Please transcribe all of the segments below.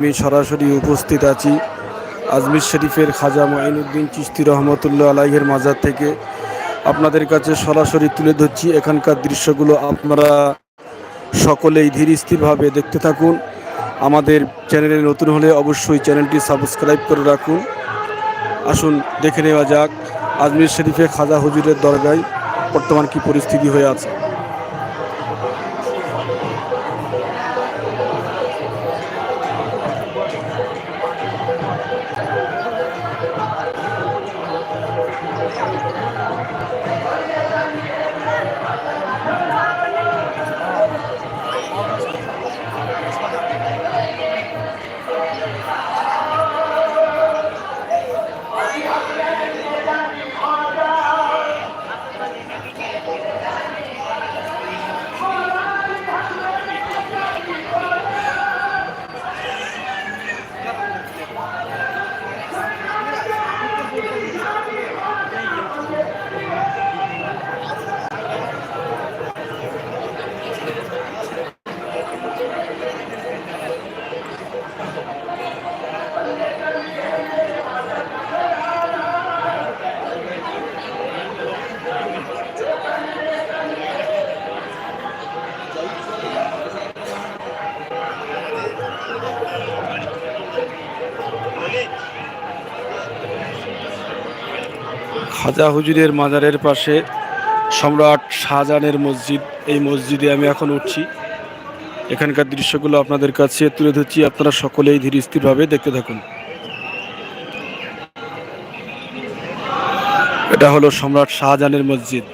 আমি সরাসরি উপস্থিত আছি আজমির শরীফের খাজা মাইনুদ্দিন চিস্তি রহমতুল্লাহ আলাইহের মাজার থেকে। আপনাদের কাছে সরাসরি তুলে ধরছি এখানকার দৃশ্যগুলো। আপনারা সকলেই ধীর স্থিরভাবে দেখতে থাকুন। আমাদের চ্যানেলে নতুন হলে অবশ্যই চ্যানেলটি সাবস্ক্রাইব করে রাখুন। আসুন, দেখে নেওয়া যাক আজমির শরীফে খাজা হুজুরের দরগায় বর্তমান কি পরিস্থিতি হয়ে আছে। খাজা হুজুরের মাজারের পাশে সম্রাট শাহজাহানের মসজিদ। এই মসজিদে আমি এখন উঠছি। এখানকার দৃশ্যগুলো আপনাদের কাছে তুলে ধরছি। আপনারা সকলেই ধীর স্থিরভাবে দেখতে থাকুন। এটা হলো সম্রাট শাহজাহানের মসজিদ।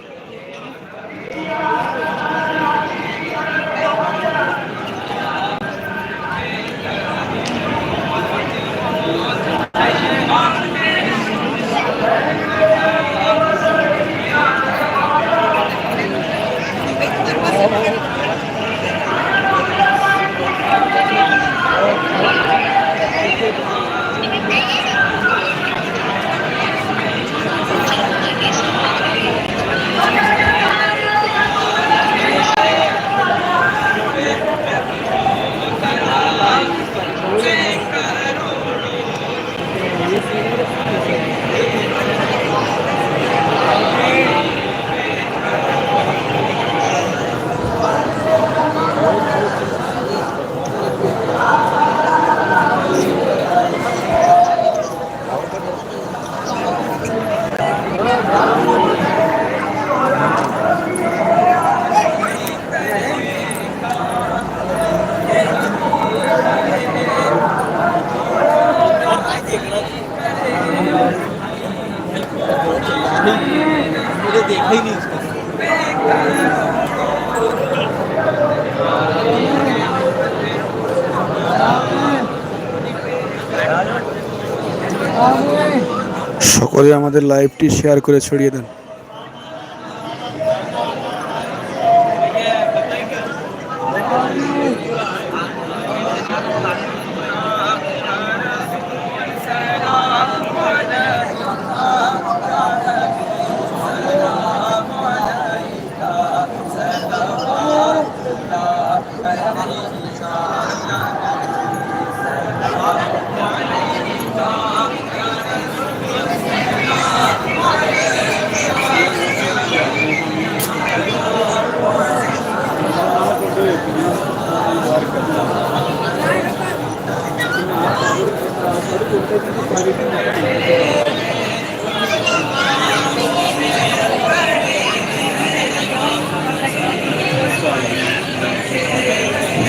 আমাদের লাইভটি শেয়ার করে ছড়িয়ে দেন।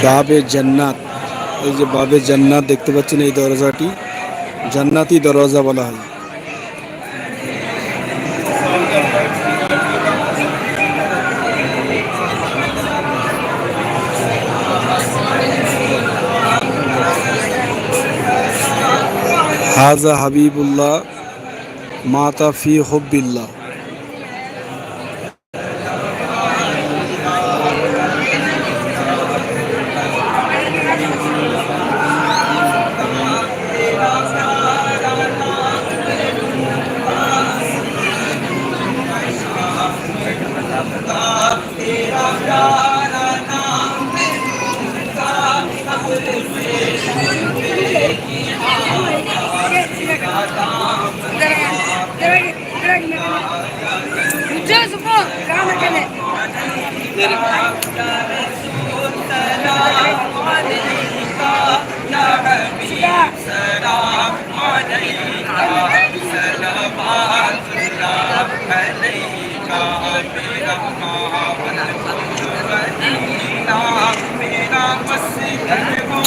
বাবে জান্নাত। এই যে বাবে জান্নাত দেখতে পাচ্ছেন এই দরজাটি। জান্নাতি দরজা বলা হয়। হাজা হাবিবুল্লাহ মাতা ফি হব্বিল্লাহ।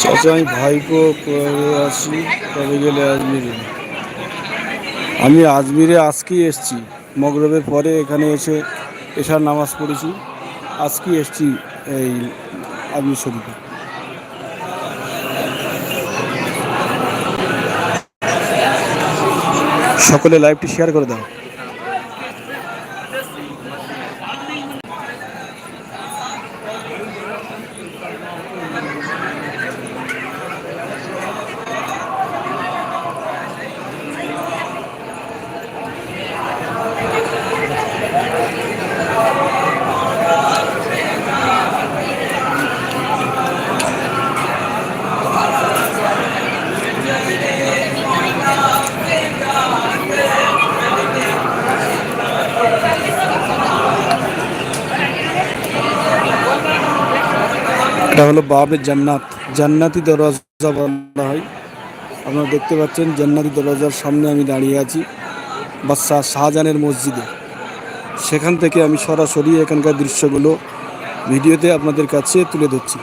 চাচা আমি ভাইপো আছি কবে গেলে আজমিরে? আমি আজমিরে আজকেই এসছি। মগরবের পরে এখানে এসে এসার নামাজ পড়েছি। আজকেই এসছি এই আজমির শরীফে। সকলে লাইভটি শেয়ার করে দাও। এটা হলো বাবের জান্নাত। জান্নাতি দরজা বলা হয়। আপনারা দেখতে পাচ্ছেন জান্নাতি দরজার সামনে আমি দাঁড়িয়ে আছি বাদশাহ শাহজাহানের মসজিদে। সেখান থেকে আমি সরাসরি এখানকার দৃশ্যগুলো ভিডিওতে আপনাদের কাছে তুলে ধরছি।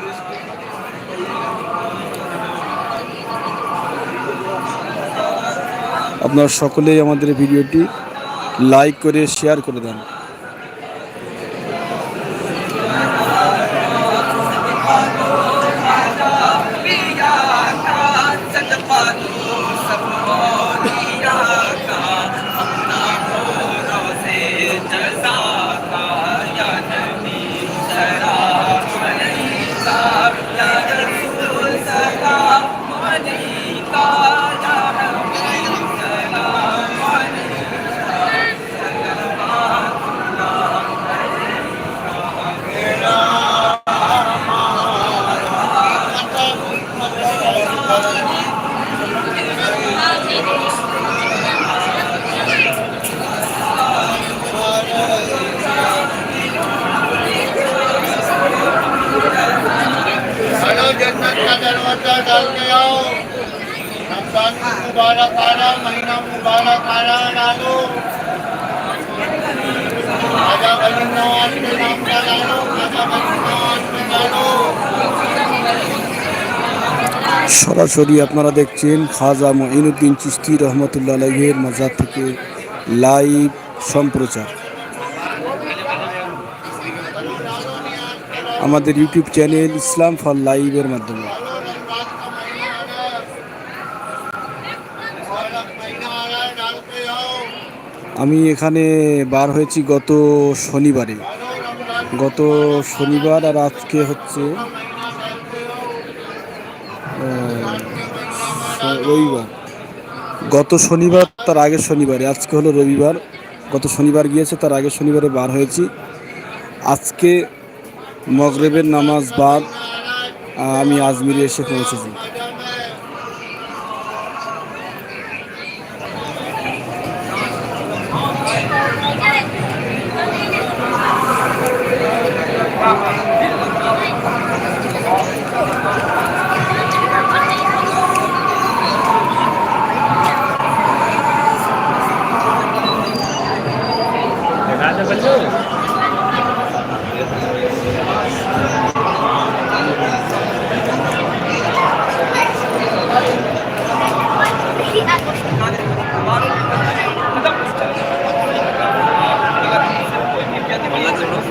আপনারা সকলেই আমাদের ভিডিওটি লাইক করে, শেয়ার করে দেন। मुबारक आ रहा महीना मुबारक आ रहा डालो खाजा बली नवाज के नाम का डालो खाजा बली नवाज के डालो সরাসরি আপনারা দেখছেন খাজা মঈনুদ্দিন চিস্তি রহমতুল্লাহ আলাইহের মাজার থেকে লাইভ সম্প্রচার আমাদের ইউটিউব চ্যানেল ইসলাম ফর লাইভের মাধ্যমে আমি এখানে বার হয়েছি গত শনিবারে। গত শনিবার আর আজকে হচ্ছে রবিবার। গত শনিবার, তার আগের শনিবারে। আজকে হলো রবিবার। গত শনিবার গিয়েছে, তার আগের শনিবারে বার হয়েছি। আজকে মগরেবের নামাজ বাদ আমি আজমিরে এসে পৌঁছেছি।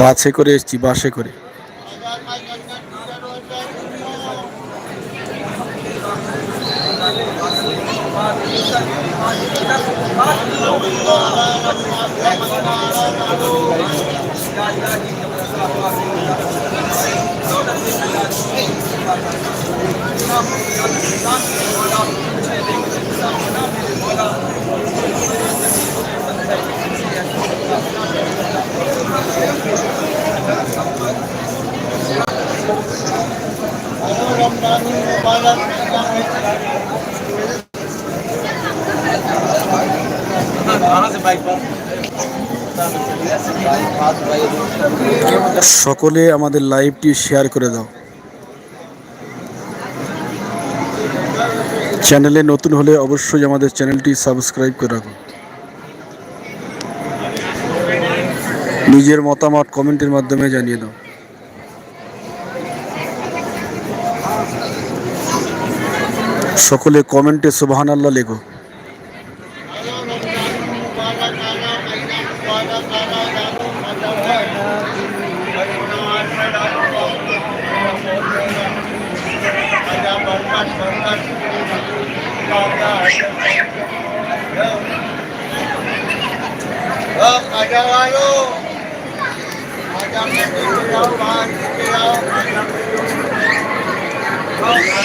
বাসে করে এসেছি বাসে করে। সকলে আমাদের লাইভটি শেয়ার করে দাও। চ্যানেলে নতুন হলে অবশ্যই আমাদের চ্যানেলটি সাবস্ক্রাইব করে রাখো নিজের মতামত কমেন্টের মাধ্যমে জানিয়ে দাও। সকলে কমেন্টে সুবহান আল্লাহ লেখো।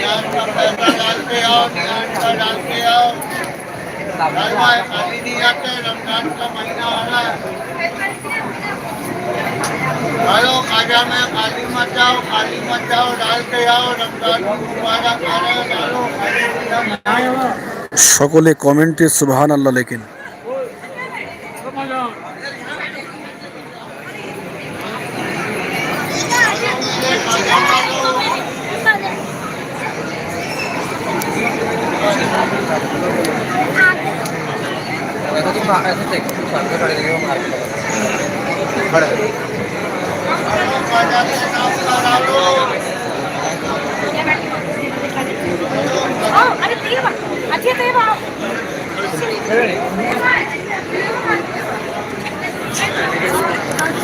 डाल के आओ नियाज का खाली नहीं आते रमज़ान का महीना आ रहा है खाजा में खाली मत जाओ खाली मत जाओ डाल के आओ रमज़ान डालो सकले कमेंटे सुबह लेकिन pak.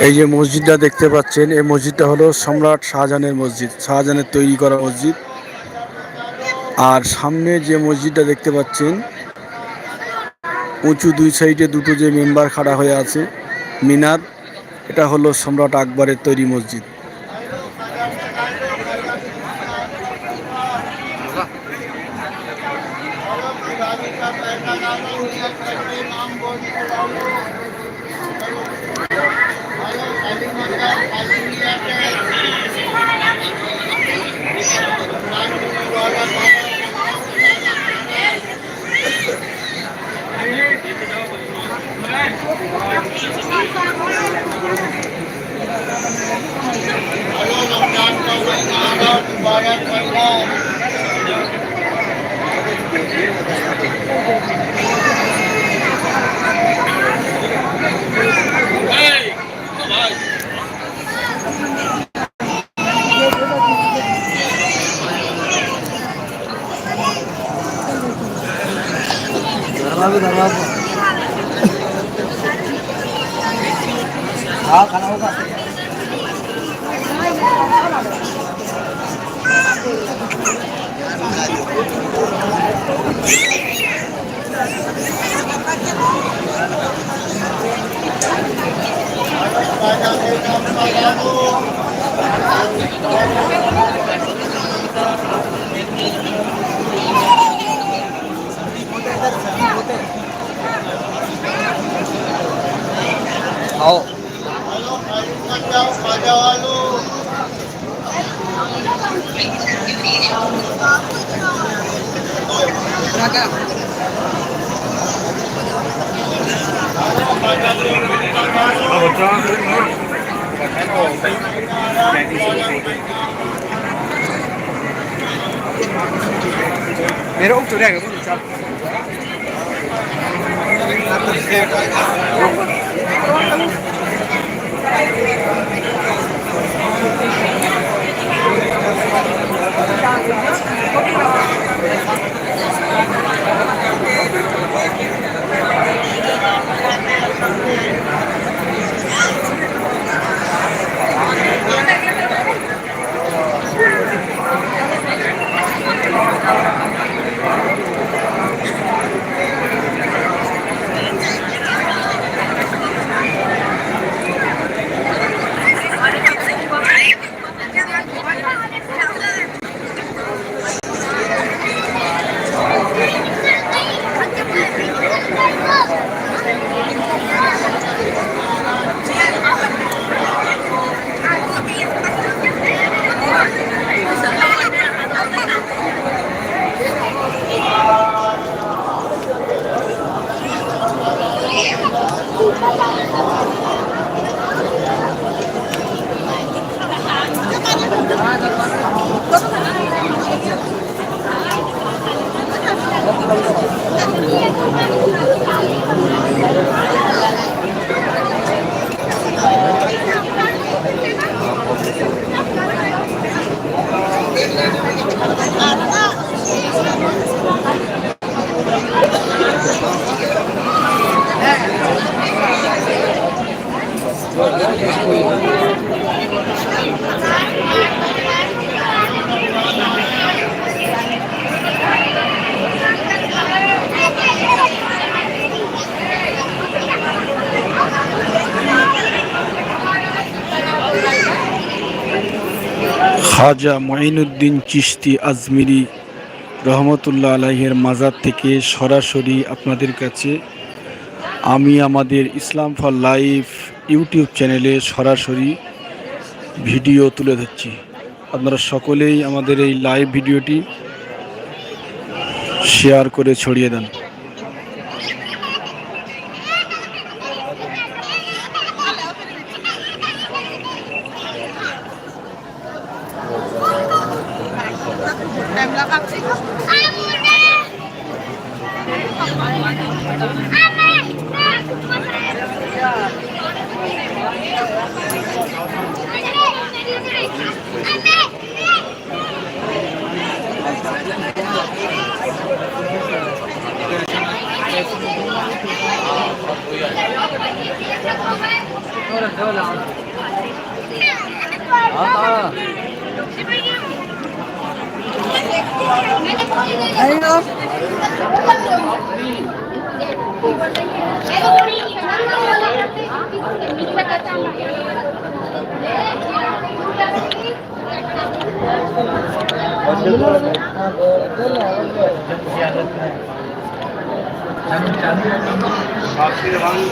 এই যে মসজিদটা দেখতে পাচ্ছেন এই মসজিদটা হলো সম্রাট শাহজাহানের মসজিদ শাহজাহানের তৈরি করা মসজিদ। আর সামনে যে মসজিদটা দেখতে পাচ্ছেন উঁচু দুই সাইডে দুটো যে মেম্বার খাড়া হয়ে আছে মিনার। এটা হলো সম্রাট আকবরের তৈরি মসজিদ। राजा के नाम का डालो आओ हेलो खाली मत जाओ খাজা মঈনুদ্দিন চিশতি আজমিরি রহমতুল্লাহ আলাইহের মাজার থেকে সরাসরি আপনাদের কাছে আমি আমাদের ইসলাম ফর লাইফ ইউটিউব চ্যানেলে সরাসরি ভিডিও তুলে ধরছি। আপনারা সকলেই আমাদের এই লাইভ ভিডিওটি শেয়ার করে ছড়িয়ে দেন। Hang on. আমি